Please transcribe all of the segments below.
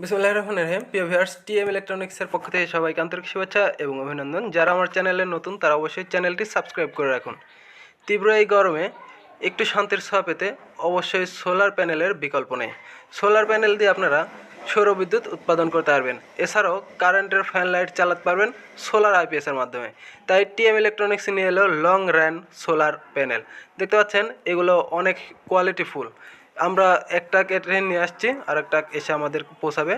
বিসমুল্লাহ রহমান রহিম। প্রিয় viewers TM ইলেকট্রনিক্সের পক্ষ থেকে সবাইকে আন্তরিক শুভেচ্ছা এবং অভিনন্দন। যারা আমার চ্যানেলে নতুন, তারা অবশ্যই চ্যানেলটি সাবস্ক্রাইব করে রাখুন। তীব্র এই গরমে একটু শান্তির ছোঁয়া পেতে অবশ্যই সোলার প্যানেলের বিকল্প নেই। সোলার প্যানেল দিয়ে আপনারা সৌর বিদ্যুৎ উৎপাদন করতে পারবেন। এছাড়াও কারেন্টের ফ্যান লাইট চালাতে পারবেন সোলার আইপিএসের মাধ্যমে। তাই টিএম ইলেকট্রনিক্স নিয়ে এলো লং র্যান সোলার প্যানেল দেখতে পাচ্ছেন, এগুলো অনেক কোয়ালিটিফুল আমরা একটা ট্রেন নিয়ে আসছি আর একটা এসে আমাদের পোষাবে।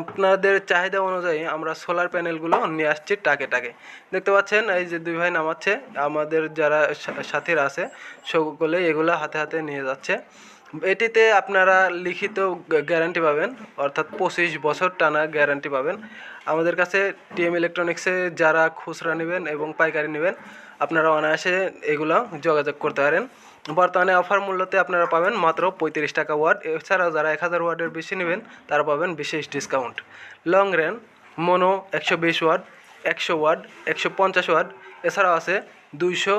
আপনাদের চাহিদা অনুযায়ী আমরা সোলার প্যানেলগুলো নিয়ে আসছি টাকে টাকে। দেখতে পাচ্ছেন, এই যে দুই ভাই নামাচ্ছে, আমাদের যারা সাথীরা আছে, সকলে এগুলো হাতে হাতে নিয়ে যাচ্ছে। এটিতে আপনারা লিখিত গ্যারান্টি পাবেন, অর্থাৎ পঁচিশ বছর টানা গ্যারান্টি পাবেন। আমাদের কাছে টিএম ইলেকট্রনিক্সে যারা খুচরা নেবেন এবং পাইকারি নেবেন, আপনারা অনায়াসে এগুলো যোগাযোগ করতে পারেন। বর্তমানে অফার মূল্যতে আপনারা পাবেন মাত্র পঁয়ত্রিশ টাকা ওয়ার্ড। এছাড়াও যারা এক হাজার ওয়ার্ডের বেশি নেবেন, তারা পাবেন বিশেষ ডিসকাউন্ট লং রেন মোনো একশো বিশ ওয়ার্ড, একশো ওয়ার্ড, একশো পঞ্চাশ ওয়ার্ড। এছাড়াও আছে দুইশো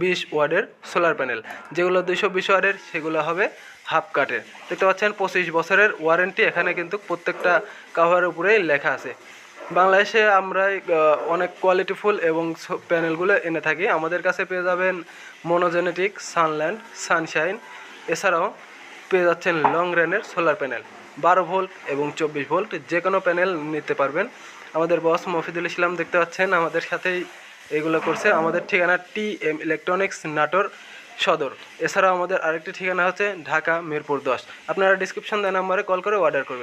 বিশ ওয়ার্ডের সোলার প্যানেল। যেগুলো দুইশো বিশ ওয়ার্ডের, সেগুলো হবে হাফ কাটের। দেখতে পাচ্ছেন, পঁচিশ বছরের ওয়ারেন্টি এখানে কিন্তু প্রত্যেকটা কাভারের উপরেই লেখা আছে। বাংলাদেশে আমরা অনেক কোয়ালিটিফুল এবং প্যানেলগুলো এনে থাকি। আমাদের কাছে পেয়ে যাবেন মনোজেনেটিক সানল্যান্ড সানশাইন এছাড়াও পেয়ে যাচ্ছেন লং রেনের সোলার প্যানেল বারো ভোল্ট এবং চব্বিশ ভোল্ট যে কোনো প্যানেল নিতে পারবেন। আমাদের বস মফিদুল ইসলাম দেখতে পাচ্ছেন, আমাদের সাথেই এগুলো করছে আমাদের ঠিকানা টি এম ইলেকট্রনিক্স নাটোর সদর। এছাড়াও আমাদের আরেকটি ঠিকানা হচ্ছে ঢাকা মিরপুর দশ। আপনারা ডিসক্রিপশন দেওয়া নাম্বারে কল করে অর্ডার করবেন।